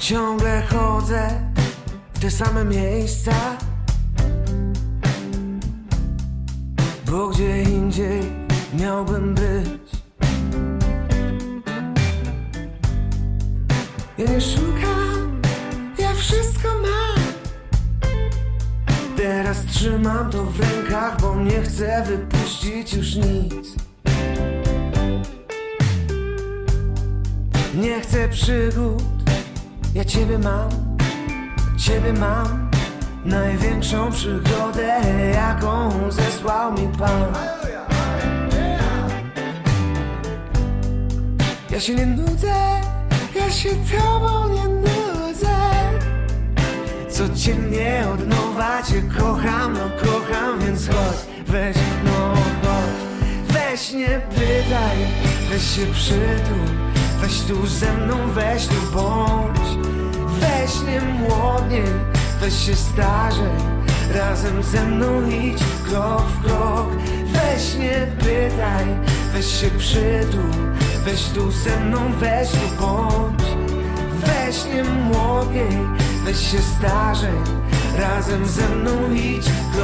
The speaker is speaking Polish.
Ciągle chodzę w te same miejsca. Bo gdzie indziej miałbym być? Ja nie szukam, ja wszystko mam. Teraz trzymam to w rękach, bo nie chcę wypuścić już nic. Nie chcę przygód, ja ciebie mam, ciebie mam Największą przygodę, jaką zesłał mi Pan. Ja się nie nudzę, ja się tobą nie nudzę. Codziennie od nowa cię kocham, no kocham, więc chodź, weź, no chodź Weź nie pytaj, weź się przytul Weź tu ze mną, weź tu bądź weź się starzej Razem ze mną idź krok w krok. Weź nie pytaj, weź się przytul Weź tu ze mną, weź tu bądź. Weź nie młodniej, weź się starzej Razem ze mną idź krok